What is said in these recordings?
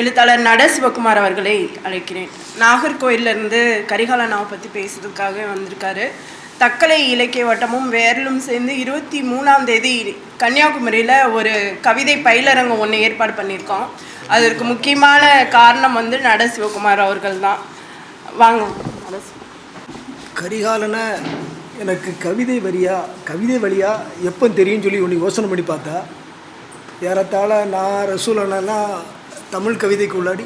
எழுத்தாளர் நட சிவகுமார் அவர்களை அழைக்கிறேன். நாகர்கோயிலிருந்து கரிகாலனாவை பற்றி பேசுறதுக்காக வந்திருக்காரு. தக்கலை இலக்கிய வட்டமும் வேரலும் சேர்ந்து இருபத்தி மூணாம் தேதி கன்னியாகுமரியில் ஒரு கவிதை பயிலரங்கம் ஒன்று ஏற்பாடு பண்ணியிருக்கோம். அதற்கு முக்கியமான காரணம் வந்து நட சிவகுமார் அவர்கள் தான். வாங்க. நட கரிகாலனை எனக்கு கவிதை வரியாக கவிதை வழியா எப்போ தெரியும்னு சொல்லி ஒன்று யோசனை பண்ணி பார்த்தா. ஏறத்தாழ நான் ரசூலனா தமிழ் கவிதைக்கு உள்ளாடி.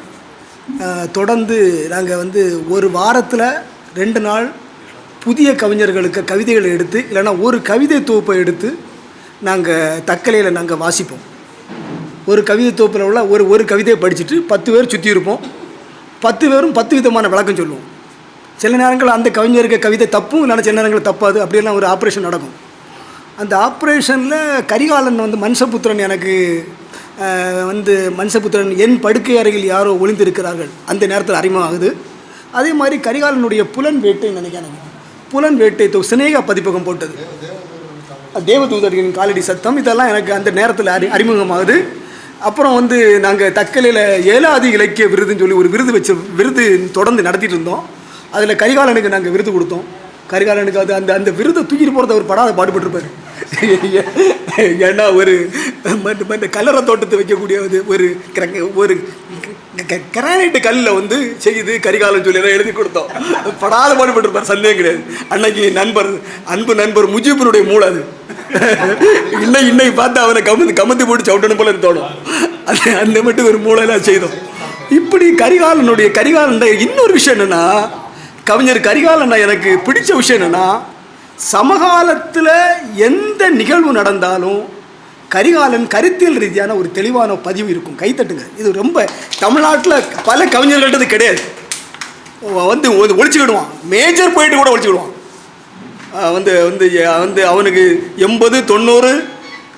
தொடர்ந்து நாங்கள் வந்து ஒரு வாரத்தில் ரெண்டு நாள் புதிய கவிஞர்களுக்கு கவிதைகளை எடுத்து இல்லைன்னா ஒரு கவிதை தொகுப்பை எடுத்து நாங்கள் தக்கலையில் நாங்கள் வாசிப்போம். ஒரு கவிதை தொகுப்பில் உள்ள ஒரு ஒரு கவிதையை படிச்சுட்டு பத்து பேர் சுற்றி இருப்போம். பத்து பேரும் பத்து விதமான விளக்கம் சொல்லுவோம். சில நேரங்களில் அந்த கவிஞருக்கு கவிதை தப்பும் இல்லைன்னா சில நேரங்கள் தப்பாது. அப்படியெல்லாம் ஒரு ஆப்ரேஷன் நடக்கும். அந்த ஆப்ரேஷனில் கரிகாலன் வந்து மனுஷபுத்திரன் எனக்கு வந்து மன்சபுத்திரன் என் படுக்கை அறையில் யாரோ ஒளிந்திருக்கிறார்கள். அந்த நேரத்தில் அறிமுகமாகுது. அதே மாதிரி கரிகாலனுடைய புலன் வேட்டை நினைக்கிறேன். புலன் வேட்டை தொ சினேகா பதிப்பகம் போட்டது. தேவதூதர்களின் காலடி சத்தம் இதெல்லாம் எனக்கு அந்த நேரத்தில் அறி அறிமுகமாகுது. அப்புறம் வந்து நாங்கள் தக்கலையில் ஏழாதி இலக்கிய விருதுன்னு சொல்லி ஒரு விருது வச்சு விருது தொடர்ந்து நடத்திட்டு இருந்தோம். அதில் கரிகாலனுக்கு நாங்கள் விருது கொடுத்தோம். கரிகாலனுக்கு அது அந்த அந்த விருதை தூக்கிட்டு போகிறத அவர் படாத பாடுபட்டுருப்பார். ஏன்னா ஒரு மற்ற- கலரை தோட்டத்தை வைக்கக்கூடிய ஒரு ஒரு கிர- ஒரு கிரானைட்டு கல்லில் வந்து செய்து கரிகாலம் சொல்லி எல்லாம் எழுதி கொடுத்தோம். படாத பாடுபட்டிருப்பார் சந்தேகம் கிடையாது. அன்னைக்கு நண்பர் அன்பு நண்பர் முஜீபனுடைய மூளை அது. இன்னை இன்னைக்கு பார்த்து அவனை கமந்து கமந்து போட்டு சவுட்டணும் போல தோணும். அது அந்த மட்டும் ஒரு மூளைலாம் செய்தோம். இப்படி கரிகாலனுடைய கரிகாலன் இன்னொரு விஷயம் என்னன்னா கவிஞர் கரிகாலன் எனக்கு பிடிச்ச விஷயம் என்னென்னா சமகாலத்தில் எந்த நிகழ்வு நடந்தாலும் கரிகாலன் கருத்தியல் ரீதியான ஒரு தெளிவான பதிவு இருக்கும். கைத்தட்டுங்க இது ரொம்ப தமிழ்நாட்டில் பல கவிஞர்கள்ட்டது கிடையாது. வந்து ஒழிச்சுக்கிடுவான் மேஜர் போயிட்டு கூட ஒழிச்சுக்கிடுவான் வந்து வந்து வந்து அவனுக்கு எண்பது தொண்ணூறு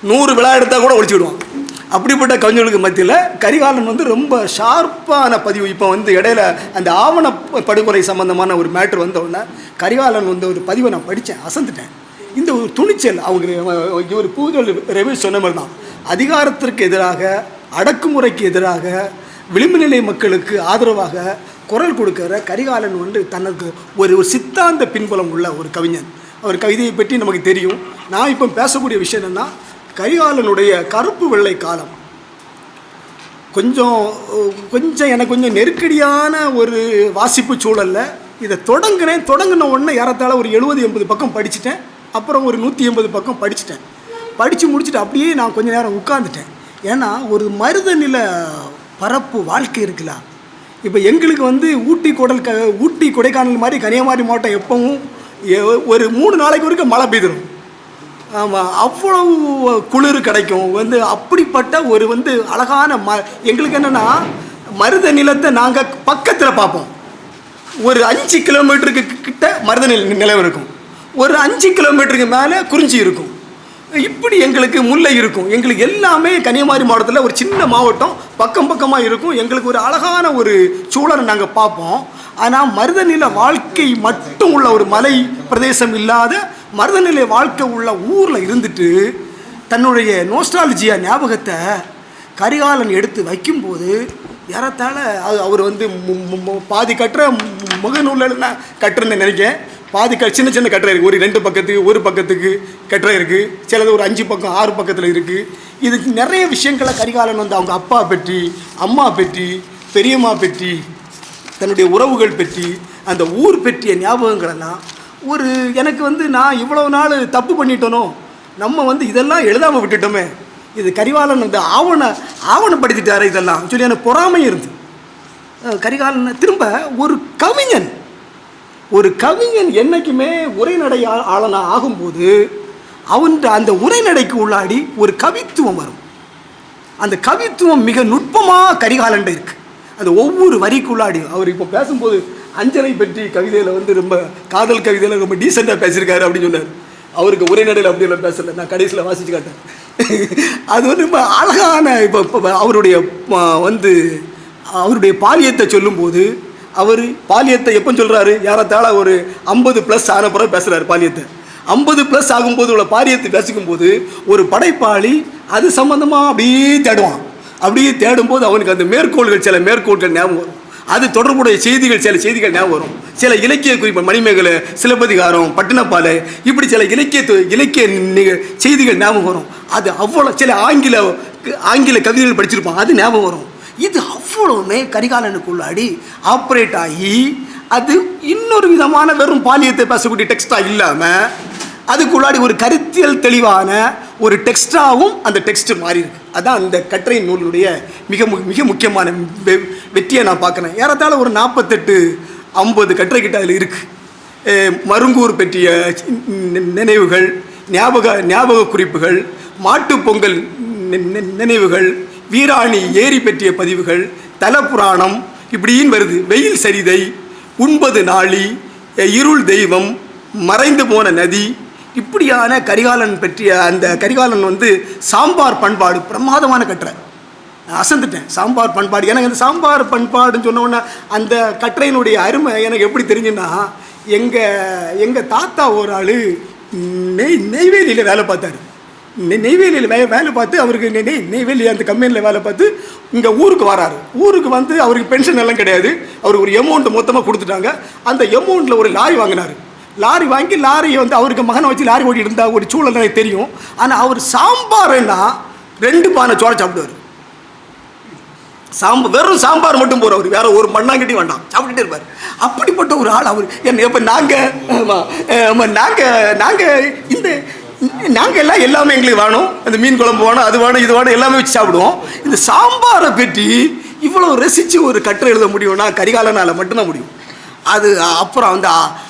நூறு விழா எடுத்தால் கூட ஒழிச்சுக்கிடுவான் அப்படிப்பட்ட கவிஞர்களுக்கு மத்தியில் கரிகாலன் வந்து ரொம்ப ஷார்ப்பான பதிவு. இப்போ வந்து இடையில அந்த ஆவண படுகொலை சம்பந்தமான ஒரு மேட்ரு வந்தவுடனே கரிகாலன் வந்து ஒரு பதிவை நான் படித்தேன் அசந்துட்டேன். இந்த ஒரு துணிச்சல் அவங்க ஒரு பூஜல் ரவி சொன்ன மாதிரி தான். அதிகாரத்திற்கு எதிராக அடக்குமுறைக்கு எதிராக விளிம்பு நிலை மக்களுக்கு ஆதரவாக குரல் கொடுக்கிற கரிகாலன் வந்து தனக்கு ஒரு ஒரு சித்தாந்த பின்புலம் உள்ள ஒரு கவிஞன். அவர் கவிதையை பற்றி நமக்கு தெரியும். நான் இப்போ பேசக்கூடிய விஷயம் என்னென்னா கரிகாலனுடைய கருப்பு வெள்ளை காலம். கொஞ்சம் கொஞ்சம் எனக்கு கொஞ்சம் நெருக்கடியான ஒரு வாசிப்பு சூழலில் இதை தொடங்கினேன். தொடங்கின உடனே ஏறத்தாழ ஒரு எழுபது எண்பது பக்கம் படிச்சுட்டேன். அப்புறம் ஒரு நூற்றி எண்பது பக்கம் படிச்சுட்டேன். படித்து முடிச்சுட்டு அப்படியே நான் கொஞ்சம் நேரம் உட்காந்துட்டேன் ஏன்னா ஒரு மருத நில பரப்பு வாழ்க்கை இருக்குல்ல. இப்போ எங்களுக்கு வந்து ஊட்டி குடல் க ஊட்டி கொடைக்கானல் மாதிரி கன்னியாகுமரி மாவட்டம் எப்பவும் எ- ஒரு மூணு நாளைக்கு வரைக்கும் மழை பெய்திடும் ஆமாம் அவ்வளவு குளிர் கிடைக்கும். வந்து அப்படிப்பட்ட ஒரு வந்து அழகான ம எங்களுக்கு என்னென்னா மருத நிலத்தை நாங்கள் பக்கத்தில் பார்ப்போம். ஒரு அஞ்சு கிலோமீட்டருக்கு கிட்ட மருத நில நிலம் இருக்கும். ஒரு அஞ்சு கிலோமீட்டருக்கு மேலே குறிஞ்சி இருக்கும். இப்படி எங்களுக்கு முல்லை இருக்கும். எங்களுக்கு எல்லாமே கன்னியாகுமரி மாவட்டத்தில் ஒரு சின்ன மாவட்டம் பக்கம் பக்கமாக இருக்கும். எங்களுக்கு ஒரு அழகான ஒரு சூழலை நாங்கள் பார்ப்போம். ஆனால் மருதநில வாழ்க்கை மட்டும் உள்ள ஒரு மலை பிரதேசம் இல்லாத மருதநிலை வாழ்க்கை உள்ள ஊரில் இருந்துட்டு தன்னுடைய நோஸ்டாலஜியா ஞாபகத்தை கரிகாலன் எடுத்து வைக்கும்போது ஏறத்தாழ அது அவர் வந்து பாதி கட்டுற முகநூலில் கட்டுறேன்னு நினைக்கிறேன். பாதி க சின்ன சின்ன கட்டுரை இருக்குது ஒரு ரெண்டு பக்கத்துக்கு ஒரு பக்கத்துக்கு கட்டுரை இருக்குது சிலது ஒரு அஞ்சு பக்கம் ஆறு பக்கத்தில் இருக்குது இதுக்கு நிறைய விஷயங்களை கரிகாலன் வந்து அவங்க அப்பா பற்றி அம்மா பற்றி பெரியம்மா பற்றி தன்னுடைய உறவுகள் பற்றி அந்த ஊர் பற்றிய ஞாபகங்களெல்லாம் ஒரு எனக்கு வந்து நான் இவ்வளோ நாள் தப்பு பண்ணிட்டோனோ நம்ம வந்து இதெல்லாம் எழுதாமல் விட்டுட்டோமே. இது கரிகாலன் வந்து ஆவண ஆவணப்படுத்திட்டாரு இதெல்லாம். சொல்லி எனக்கு பொறாமை இருந்து. கரிகாலன் திரும்ப ஒரு கவிஞன் ஒரு கவிஞன் என்னைக்குமே உரைநடை ஆளனாக ஆகும்போது அவன் அந்த உரைநடைக்கு உள்ளாடி ஒரு கவித்துவம் வரும். அந்த கவித்துவம் மிக நுட்பமாக கரிகாலன்ட இருக்குது அந்த ஒவ்வொரு வரிக்குள்ளாடி அவர் இப்போ பேசும்போது அஞ்சலை பற்றி கவிதையில் வந்து ரொம்ப காதல் கவிதையில் ரொம்ப டீசெண்டாக பேசியிருக்காரு அப்படின்னு சொன்னார். அவருக்கு உரைநடையில் அப்படியெல்லாம் பேசலை. நான் கடைசியில் வாசிச்சு காட்டேன். அது வந்து ரொம்ப அழகான இப்போ இப்போ அவருடைய வந்து அவருடைய பாலியத்தை சொல்லும்போது அவர் பாலியத்தை எப்போ சொல்கிறாரு யாரத்தால ஒரு ஐம்பது ப்ளஸ் ஆனப்புறம் பேசுகிறாரு பாலியத்தை. ஐம்பது ப்ளஸ் ஆகும்போது உள்ள பாரியத்தை பேசிக்கும்போது ஒரு படைப்பாளி அது சம்மந்தமாக அப்படியே தேடுவான். அப்படியே தேடும்போது அவனுக்கு அந்த மேற்கோள்கள் சில மேற்கோள்கள் ஞாபகம் வரும். அது தொடர்புடைய செய்திகள் சில செய்திகள் ஞாபகம் வரும். சில இலக்கிய குறிப்பு மணிமேகலை சிலப்பதிகாரம் பட்டினப்பாலை இப்படி சில இலக்கிய இலக்கிய செய்திகள் ஞாபகம் வரும். அது அவ்வளோ சில ஆங்கில ஆங்கில கவிதைகள் படிச்சிருப்பான் அது ஞாபகம் வரும். இது அவ்வளவுமே கரிகாலனுக்குள்ளாடி ஆப்ரேட் ஆகி அது இன்னொரு விதமான வெறும் பாலியத்தை பேசக்கூடிய டெக்ஸ்டாக இல்லாமல் அதுக்குள்ளாடி ஒரு கருத்தியல் தெளிவான ஒரு டெக்ஸ்டாகவும் அந்த டெக்ஸ்ட் மாறி இருக்கு. அதான் அந்த கட்டுரை நூலுடைய மிக மு- மிக முக்கியமான வெ- வெற்றியை நான் பார்க்குறேன். ஏறத்தாழ ஒரு நாற்பத்தெட்டு ஐம்பது கட்டுரை கிட்ட அதில் இருக்குது மருங்கூர் பற்றிய நினைவுகள் ஞாபக ஞாபக குறிப்புகள் மாட்டு பொங்கல் நினைவுகள் வீராணி ஏரி பற்றிய பதிவுகள் தல புராணம் இப்படின்னு வருது. வெயில் சரிதை உண்பது நாளி இருள் தெய்வம் மறைந்து போன நதி இப்படியான கரிகாலன் பற்றிய அந்த கரிகாலன் வந்து சாம்பார் பண்பாடு பிரமாதமான கட்டுரை. நான் அசந்துட்டேன். சாம்பார் பண்பாடு. எனக்கு அந்த சாம்பார் பண்பாடுன்னு சொன்ன அந்த கட்டுரையினுடைய அருமை எனக்கு எப்படி தெரிஞ்சுன்னா எங்கள் எங்கள் தாத்தா ஒரு ஆள் நெய் நெய்வேலியில் வேலை பார்த்தாரு. நெய் நெய்வேலியில் வே வேலை பார்த்து அவருக்கு நெய் நெய்வேலி அந்த கம்பெனியில் வேலை பார்த்து இங்கே ஊருக்கு வராரு. ஊருக்கு வந்து அவருக்கு பென்ஷன் எல்லாம் கிடையாது. அவருக்கு ஒரு எமௌண்ட்டு மொத்தமாக கொடுத்துட்டாங்க. அந்த எமௌண்ட்டில் ஒரு லாரி வாங்கினாரு. லாரி வாங்கி லாரியை வந்து அவருக்கு மகனை வச்சு லாரி ஓட்டிகிட்டு இருந்தால் ஒரு சூழல் எனக்கு தெரியும். ஆனால் அவர் சாம்பார்னா ரெண்டு பானை சோற சாப்பிடுவார். சாம்பார் வெறும் சாம்பார் மட்டும் போகிறவர் வேற ஒரு மண்ணாங்கட்டி வேண்டாம். சாப்பிட்டுட்டே இருப்பார். அப்படிப்பட்ட ஒரு ஆள் அவர். என்ன இப்போ நாங்கள் ஆமாம் நாங்கள் நாங்கள் இந்த நாங்கள் எல்லாம் எல்லாமே எங்களுக்கு வேணும். அந்த மீன் குழம்பு வேணும் அது வேணும் இது வேணும் எல்லாமே வச்சு சாப்பிடுவோம். இந்த சாம்பாரை பற்றி இவ்வளோ ரசித்து ஒரு கட்டுரை எழுத முடியும்னா கரிகாலனால் மட்டும்தான் முடியும். அது அப்புறம் அந்த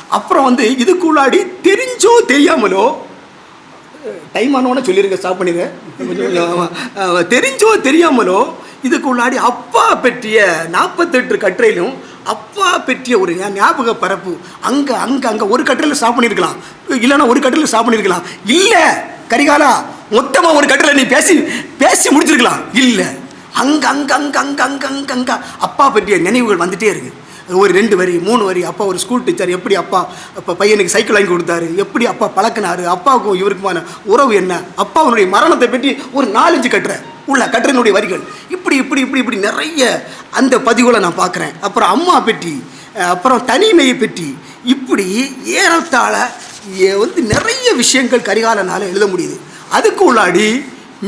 அப்புறம் வந்து இதுக்குள்ளாடி தெரிஞ்சோ தெரியாமலோ டைம் ஆனவொன்னே சொல்லிருங்க ஸ்டாப் பண்ணிடுங்க கொஞ்சம் தெரிஞ்சோ தெரியாமலோ இதுக்குள்ளாடி அப்பா பற்றிய நாற்பத்தெட்டு கட்டுரையிலும் அப்பா பற்றிய ஒரு ஞாபக பரப்பு. அங்கே அங்கே அங்கே ஒரு கட்டுரையில் ஸ்டாப் பண்ணியிருக்கலாம் இல்லைன்னா ஒரு கட்டுரையில் ஸ்டாப் பண்ணியிருக்கலாம் இல்லை கரிகாலா மொத்தமாக ஒரு கட்டுரையில் நீ பேசி பேசி முடிச்சிருக்கலாம். இல்லை. அங்கே அங்கே அங்கே அங்க அங்கே அங்கே அப்பா பற்றிய நினைவுகள் வந்துட்டே இருக்குது ஒரு ரெண்டு வரி மூணு வரி அப்பா ஒரு ஸ்கூல் டீச்சர் எப்படி அப்பா அப்போ பையனுக்கு சைக்கிள் வாங்கி கொடுத்தாரு எப்படி அப்பா பழக்கினாரு அப்பாவுக்கும் இவருக்குமான உறவு என்ன அப்பாவுடைய மரணத்தை பற்றி ஒரு நாலஞ்சு கட்டுரை உள்ள கட்டுரையினுடைய வரிகள். இப்படி இப்படி இப்படி இப்படி நிறைய அந்த பதிவுகளை நான் பார்க்குறேன். அப்புறம் அம்மா பெட்டி அப்புறம் தனிமையை பெட்டி இப்படி ஏறத்தாழ வந்து நிறைய விஷயங்கள் கரிகாலனால் எழுத முடியுது. அதுக்கு உள்ளாடி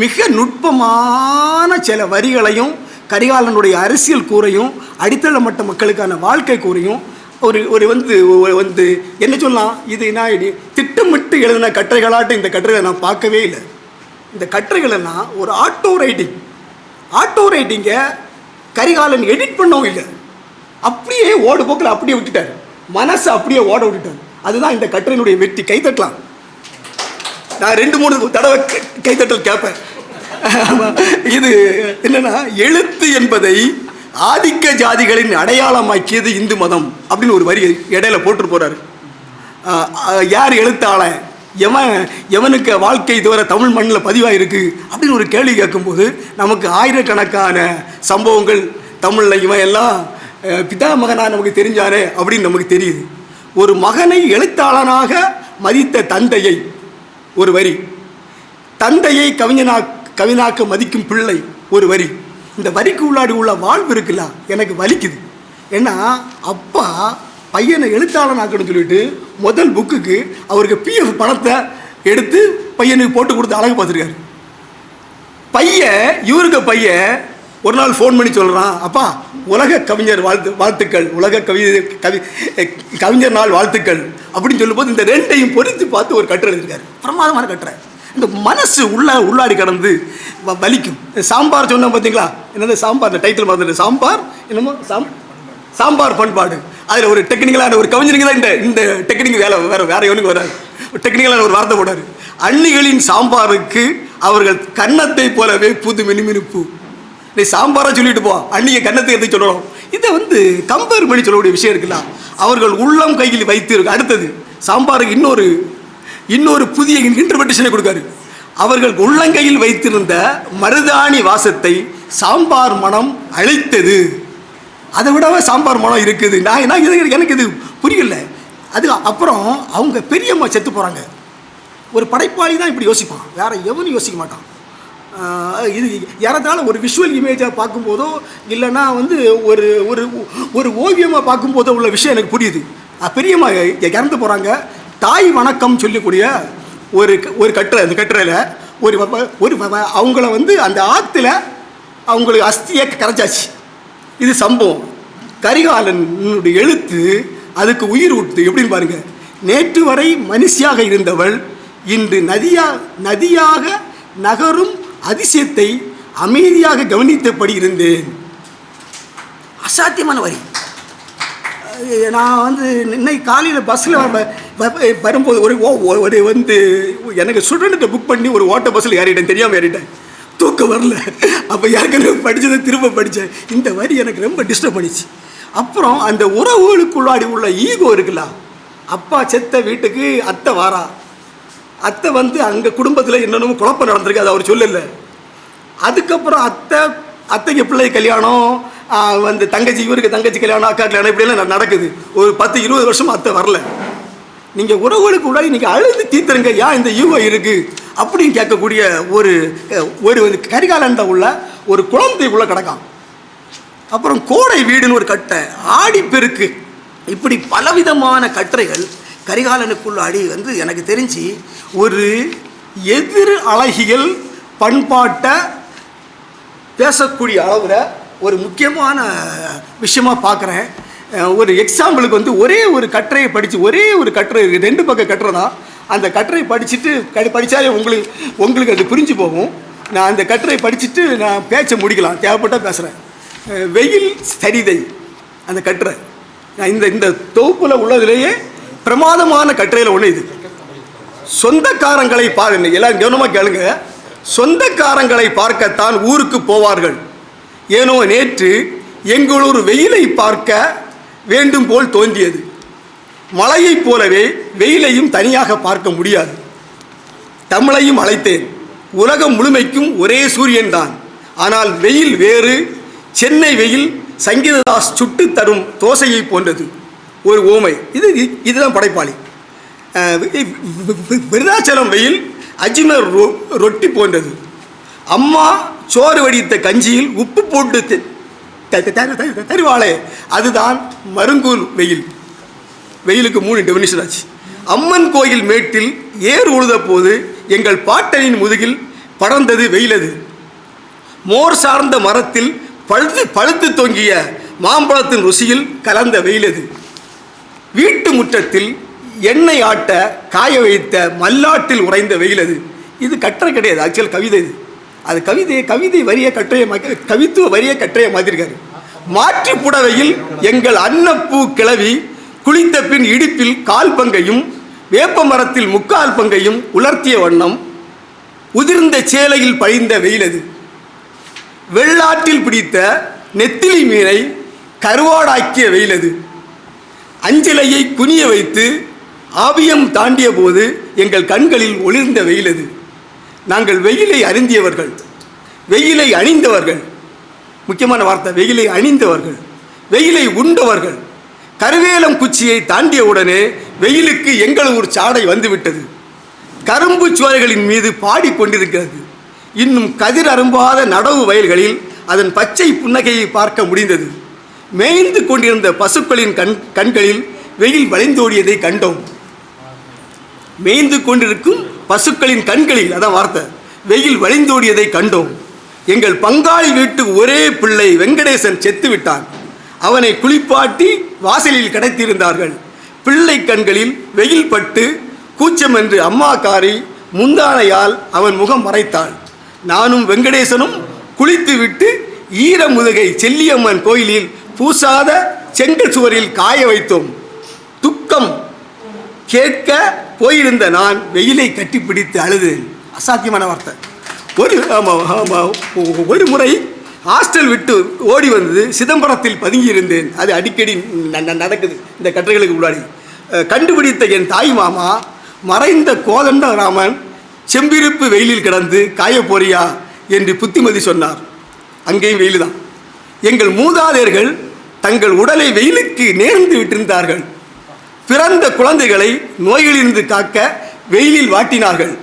மிக நுட்பமான சில வரிகளையும் கரிகாலனுடைய அரசியல் கூறையும் அடித்தள மட்ட மக்களுக்கான வாழ்க்கை கூறையும் ஒரு ஒரு வந்து வந்து என்ன சொல்லலாம்? இது நான் திட்டமிட்டு எழுதின கட்டுரைகளாட்டும் இந்த கட்டுரைகளை நான் பார்க்கவே இல்லை. இந்த கட்டுரைகளெல்லாம் ஒரு ஆட்டோ ரைட்டிங் ஆட்டோ ரைட்டிங்கை கரிகாலன் எடிட் பண்ணவும் இல்லை. அப்படியே ஓடு போக்கில் அப்படியே விட்டுட்டார். மனசை அப்படியே ஓட விட்டுட்டார். அதுதான் இந்த கட்டுரையினுடைய வெற்றி. கைத்தட்டலாம் நான் ரெண்டு மூணு தடவை கை- கைத்தட்டல் கேட்பேன். இது என்னன்னா எழுத்து என்பதை ஆதிக்க ஜாதிகளின் அடையாளமாக்கியது இந்து மதம் அப்படின்னு ஒரு வரி இடையில போட்டு போறாரு. யார் எழுத்தாள? எவன் எவனுக்கு வாழ்க்கை இதுவரை தமிழ் மண்ணில் பதிவாயிருக்கு அப்படின்னு ஒரு கேள்வி கேட்கும்போது நமக்கு ஆயிரக்கணக்கான சம்பவங்கள் தமிழில் இவன் எல்லாம் பிதா மகனா நமக்கு தெரிஞ்சானே அப்படின்னு நமக்கு தெரியுது. ஒரு மகனை எழுத்தாளனாக மதித்த தந்தையை ஒரு வரி தந்தையை கவிஞனா கவினாக்க மதிக்கும் பிள்ளை ஒரு வரி. இந்த வரிக்கு உள்ளாடி உள்ள வாழ்வு இருக்குல்ல எனக்கு வலிக்குது. ஏன்னா அப்பா பையனை எழுத்தாளனாக்கணும்னு சொல்லிட்டு முதல் புக்குக்கு அவருக்கு பிஎஃப் பணத்தை எடுத்து பையனுக்கு போட்டு கொடுத்து அழகு பார்த்துருக்காரு. பையன் இவருக்கு பையன் ஒரு நாள் ஃபோன் பண்ணி சொல்கிறான் அப்பா உலக கவிஞர் வாழ்த்து வாழ்த்துக்கள் உலக கவி கவி கவிஞர் நாள் வாழ்த்துக்கள். அப்படின்னு சொல்லும்போது இந்த ரெண்டையும் பொறித்து பார்த்து ஒரு கட்டுரை எழுதியிருக்காரு. பிரமாதமான கட்டுரை. இந்த மனசு உள்ள உள்ளாடி கடந்து வ- வலிக்கும். சாம்பார் சொன்னோம் பார்த்தீங்களா என்னது சாம்பார் இந்த டைட்டில் மறந்துட்டு சாம்பார்? என்னமோ சாம் சாம்பார் பண்பாடு. அதில் ஒரு டெக்னிக்கலான ஒரு கவிஞனுக்கு தான் இந்த இந்த டெக்னிக் வேலை வேறு வேற எவனுக்கு வராது. ஒரு டெக்னிக்கலான ஒரு வார்த்தை போடாரு அன்னிகளின் சாம்பாருக்கு அவர்கள் கன்னத்தை போலவே புது மினுமினுப்பு. நீ சாம்பாரா சொல்லிட்டு போ. அன்னிய கன்னத்தை எடுத்து சொல்லணும். இதை வந்து கம்பேர் பண்ணி சொல்லக்கூடிய விஷயம் இருக்குல்ல. அவர்கள் உள்ளம் கையில் வைத்திருக்கு. அடுத்தது சாம்பாருக்கு இன்னொரு இன்னொரு புதிய இன்டர்பிரேஷனை கொடுக்காரு. அவர்கள் உள்ளங்கையில் வைத்திருந்த மருதாணி வாசத்தை சாம்பார் மனம் அழைத்தது. அதை விடவே சாம்பார் மனம் இருக்குது. நான் நான் இது எனக்கு இது புரியல. அது அப்புறம் அவங்க பெரியம்மா செத்து போகிறாங்க ஒரு படைப்பாளி தான் இப்படி யோசிப்பான். வேற எவனும் யோசிக்க மாட்டான். இது யாரத்தாலும் ஒரு விஷுவல் இமேஜாக பார்க்கும்போதோ இல்லைன்னா வந்து ஒரு ஒரு ஒரு ஓவியமாக பார்க்கும்போதோ உள்ள விஷயம் எனக்கு புரியுது. பெரியம்மா இறந்து போகிறாங்க தாய் வணக்கம் சொல்லக்கூடிய ஒரு ஒரு கட்டுரை அந்த கட்டுரையில் ஒரு ஒரு அவங்கள வந்து அந்த ஆற்றுல அவங்களுக்கு அஸ்தியை கரைச்சாச்சு. இது சம்பவம். கரிகாலனுடைய எழுத்து அதுக்கு உயிர் ஊட்டுது. எப்படின்னு பாருங்க. நேற்று வரை மனுஷியாக இருந்தவள் இன்று நதியா நதியாக நகரும் அதிசயத்தை அமைதியாக கவனித்தபடி இருந்தேன். அசாத்தியமான வரி. நான் வந்து இன்னைக்கு காலையில் பஸ்ஸில் வரும்போது ஒரு ஓ- ஒரு வந்து எனக்கு ஸ்டூடெண்ட்டை புக் பண்ணி ஒரு ஓட்ட பஸ்ஸில் ஏறிட்டேன். தெரியாமல் ஏறிட்டேன். தூக்கம் வரல. அப்போ ஏற்கனவே படித்ததை திரும்ப படித்தேன் இந்த வரி எனக்கு ரொம்ப டிஸ்டர்ப் பண்ணிச்சு. அப்புறம் அந்த உறவுகளுக்குள்ளாடி உள்ள ஈகோ இருக்குல்ல அப்பா செத்த வீட்டுக்கு அத்தை வாரா. அத்தை வந்து அங்கே குடும்பத்தில் என்னென்னமோ குழப்பம் நடந்திருக்கு அது அவர் சொல்லலை. அதுக்கப்புறம் அத்தை அத்தைக்கு பிள்ளை கல்யாணம் வந்து தங்கச்சி இவருக்கு தங்கச்சி கல்யாணம் அக்கா கல்யாணம் இப்படியெல்லாம் நடக்குது. ஒரு பத்து இருபது வருஷம் அத்தை வரல. நீங்கள் உறவுகளுக்கு கூட நீங்கள் அழுது தீர்த்துருங்க ஏன் இந்த ஈகோ இருக்குது அப்படின்னு கேட்கக்கூடிய ஒரு ஒரு கரிகாலண்ட உள்ள ஒரு குழந்தை உள்ள கிடக்கான். அப்புறம் கோடை வீடுன்னு ஒரு கட்டை ஆடிப்பெருக்கு இப்படி பலவிதமான கட்டுரைகள் கரிகாலனுக்குள்ளாடி வந்து எனக்கு தெரிஞ்சு ஒரு எதிர் அழகியல் பண்பாட்டை பேசக்கூடிய அளவில் ஒரு முக்கியமான விஷயமா பார்க்குறேன் ஒரு எக்ஸாம்பிளுக்கு வந்து ஒரே ஒரு கட்டுரையை படித்து ஒரே ஒரு கட்டுரை இருக்குது ரெண்டு பக்கம் கட்டுரை தான். அந்த கட்டுரை படிச்சுட்டு கடி படித்தாலே உங்களுக்கு உங்களுக்கு அது புரிஞ்சு போகும். நான் அந்த கட்டுரை படிச்சுட்டு நான் பேச்சை முடிக்கலாம். தேவைப்பட்டால் பேசுகிறேன் வெயில் சரிதை. அந்த கட்டுரை. நான் இந்த இந்த தொகுப்பில் உள்ளதுலேயே பிரமாதமான கட்டுரையில் ஒன்று இது. சொந்தக்காரங்களை பாருங்க. எல்லாரும் கவனமாக கேளுங்க. சொந்தக்காரங்களை பார்க்கத்தான் ஊருக்கு போவார்கள் ஏனோ நேற்று எங்களூர் வெயிலை பார்க்க வேண்டும் போல் தோன்றியது மழையைப் போலவே வெயிலையும் தனியாக பார்க்க முடியாது தமிழையும் அழைத்தேன் உலகம் முழுமைக்கும் ஒரே சூரியன்தான் ஆனால் வெயில் வேறு சென்னை வெயில் சங்கீததாஸ் சுட்டு தரும் தோசையை போன்றது ஒரு ஓமை இது இதுதான் படைப்பாளி விருதாச்சலம் வெயில் அஜ்மர் ரொ ரொட்டி போன்றது. அம்மா சோறு வடித்த கஞ்சியில் உப்பு போட்டு தருவாளே. அதுதான் மருங்கூர் வெயில். வெயிலுக்கு மூணு டெபினிஷன் ஆச்சு. அம்மன் கோயில் மேட்டில் ஏர் உழுத போது எங்கள் பாட்டனின் முதுகில் படர்ந்தது வெயிலது மோர் சார்ந்த மரத்தில் பழுத்து பழுத்து தொங்கிய மாம்பழத்தின் ருசியில் கலந்த வெயிலது வீட்டு முற்றத்தில் எண்ணெய் ஆட்ட காய வைத்த மல்லாட்டில் உறைந்த அது. இது கட்டுரை கிடையாது ஆக்சுவல் கவிதை இது. அது கவிதை கவிதை வரிய கட்டுரையை கவித்துவ வரிய கட்டுரையை மாற்றிருக்காரு மாற்றி புடவையில் எங்கள் அன்னப்பூ கிளவி குளித்த பின் இடுப்பில் கால் பங்கையும் வேப்ப மரத்தில் முக்கால் பங்கையும் உலர்த்திய வண்ணம் உதிர்ந்த சேலையில் பழிந்த வெயிலது வெள்ளாற்றில் பிடித்த நெத்திலி மீனை கருவாடாக்கிய வெயிலது அஞ்சலையை குனிய வைத்து ஆவியம் தாண்டிய போது எங்கள் கண்களில் ஒளிர்ந்த வெயில் அது. நாங்கள் வெயிலை அறிந்தியவர்கள் வெயிலை அணிந்தவர்கள். முக்கியமான வார்த்தை வெயிலை அணிந்தவர்கள். வெயிலை உண்டவர்கள். கருவேலம் குச்சியை தாண்டிய உடனே வெயிலுக்கு எங்கள் ஊர் சாடை வந்துவிட்டது. கரும்பு சுவரைகளின் மீது பாடிக்கொண்டிருக்கிறது இன்னும் கதிர் அரும்பாத நடவு வயல்களில் அதன் பச்சை புன்னகையை பார்க்க முடிந்தது. மேய்ந்து கொண்டிருந்த பசுக்களின் கண் கண்களில் வெயில் வளைந்தோடியதை கண்டோம். மேய்ந்து கொண்டிருக்கும் பசுக்களின் கண்களில் அதான் வார்த்தை வெயில் வழிந்தோடியதை கண்டோம். எங்கள் பங்காளி வீட்டு ஒரே பிள்ளை வெங்கடேசன் செத்து விட்டான். அவனை குளிப்பாட்டி வாசலில் கிடைத்திருந்தார்கள் பிள்ளை கண்களில் வெயில் பட்டு கூச்சம் என்று அம்மாக்காரி முந்தானையால் அவன் முகம் மறைத்தாள். நானும் வெங்கடேசனும் குளித்துவிட்டு ஈரமுதுகை செல்லியம்மன் கோயிலில் பூசாத செங்கல் சுவரில் காய வைத்தோம். துக்கம் கேட்க போயிருந்த நான் வெயிலை கட்டிப்பிடித்து அழுதேன். அசாத்தியமான வார்த்தை. ஒரு ஆமாம் ஆமாம் ஒரு முறை ஹாஸ்டல் விட்டு ஓடி வந்து சிதம்பரத்தில் பதுங்கியிருந்தேன். அது அடிக்கடி நடக்குது. இந்த கட்டுரைகளுக்கு முன்னாடி. கண்டுபிடித்த என் தாய் மாமா மறைந்த கோதண்ட ராமன் செம்பிருப்பு வெயிலில் கிடந்து காய போறியா? என்று புத்திமதி சொன்னார். அங்கேயும் வெயில் தான் எங்கள் மூதாதையர்கள் தங்கள் உடலை வெயிலுக்கு நேர்ந்து விட்டிருந்தார்கள். பிறந்த குழந்தைகளை நோயிலிருந்து காக்க வெயிலில் வாட்டினார்கள்.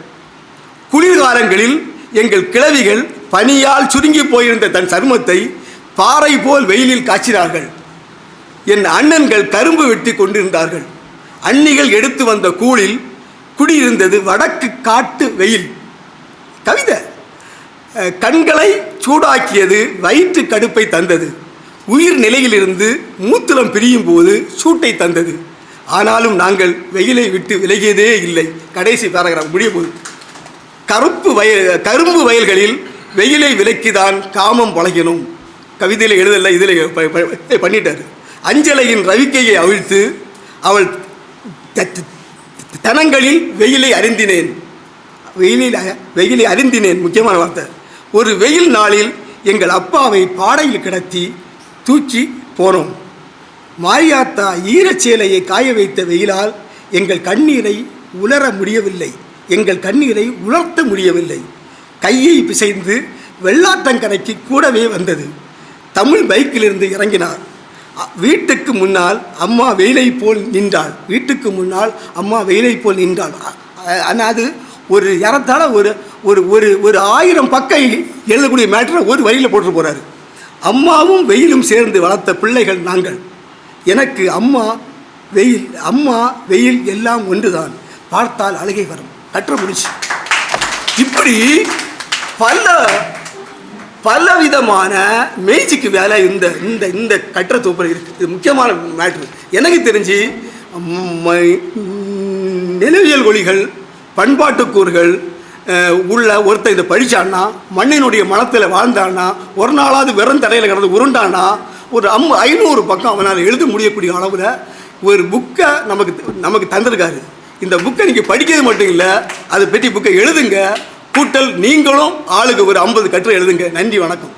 குளிர்காலங்களில் எங்கள் கிழவிகள் பனியால் சுருங்கி போயிருந்த தன் சருமத்தை பாறை போல் வெயிலில் காய்ச்சினார்கள். என் அண்ணன்கள் கரும்பு வெட்டி கொண்டிருந்தார்கள். அன்னிகள் எடுத்து வந்த கூழில் குடியிருந்தது வடக்கு காட்டு வெயில். கவிதை. கண்களை சூடாக்கியது வயிற்று கடுப்பை தந்தது. உயிர் நிலையிலிருந்து மூத்திரம் பிரியும் போது சூட்டை தந்தது. ஆனாலும் நாங்கள் வெயிலை விட்டு விலகியதே இல்லை. கடைசி பேராகிராம் முடிய போது கருப்பு வயல் கரும்பு வயல்களில் வெயிலை விலக்கிதான் காமம் பழகினோம். கவிதையில் எழுதல இதில் பண்ணிட்டார் பண்ணிட்டாரு. அஞ்சலையின் ரவிக்கையை அவிழ்த்து அவள் தனங்களில் வெயிலை அறிந்தினேன் வெயிலில் வெயிலை அறிந்தினேன் முக்கியமான வார்த்தை. ஒரு வெயில் நாளில் எங்கள் அப்பாவை பாடையில் கிடத்தி தூக்கி போனோம். மாரியாத்தா ஈரச்சேலையை காய வைத்த வெயிலால் எங்கள் கண்ணீரை உலர முடியவில்லை. எங்கள் கண்ணீரை உலர்த்த முடியவில்லை. கையை பிசைந்து வெள்ளாட்டங்கரைக்கு கூடவே வந்தது. தமிழ் பைக்கிலிருந்து இறங்கினார். வீட்டுக்கு முன்னால் அம்மா வெயிலை போல் நின்றாள். வீட்டுக்கு முன்னால் அம்மா வெயிலை போல் நின்றாள். ஆனால் அது ஒரு ஏறத்தாழ ஒரு ஒரு ஒரு ஒரு ஆயிரம் பக்கம் எழுதக்கூடிய மேட்டரை ஒரு வரியில் போட்டு போகிறாரு அம்மாவும் வெயிலும் சேர்ந்து வளர்த்த பிள்ளைகள் நாங்கள். எனக்கு அம்மா வெயில் அம்மா வெயில் எல்லாம் ஒன்றுதான். பார்த்தால் அழுகை வரும். கற்ற முடிச்சு. இப்படி பல பலவிதமான மேஜிக்கு வேலை இந்த இந்த இந்த கட்டுற தூப்பல் இருக்குது முக்கியமான மேட்ரு எனக்கு தெரிஞ்சு ம- நிலவியல் ஒளிகள் பண்பாட்டுக்கூறுகள் உள்ள ஒருத்தர் இதை படித்தான்னா மண்ணினுடைய மனத்தில் வாழ்ந்தான்னா ஒரு நாளாவது வெறும் தடையில் கிடந்து உருண்டானா ஒரு அம் ஐநூறு பக்கம் அவனால் எழுத முடியக்கூடிய அளவில் ஒரு புக்கை நமக்கு நமக்கு தந்திருக்காரு. இந்த புக்கை நீங்கள் படிக்கிறது மட்டும் இல்லை அதை பற்றி புக்கை எழுதுங்க. கூட்டல் நீங்களும் ஆளுக்கு ஒரு ஐம்பது கட்டுரை எழுதுங்க. நன்றி வணக்கம்.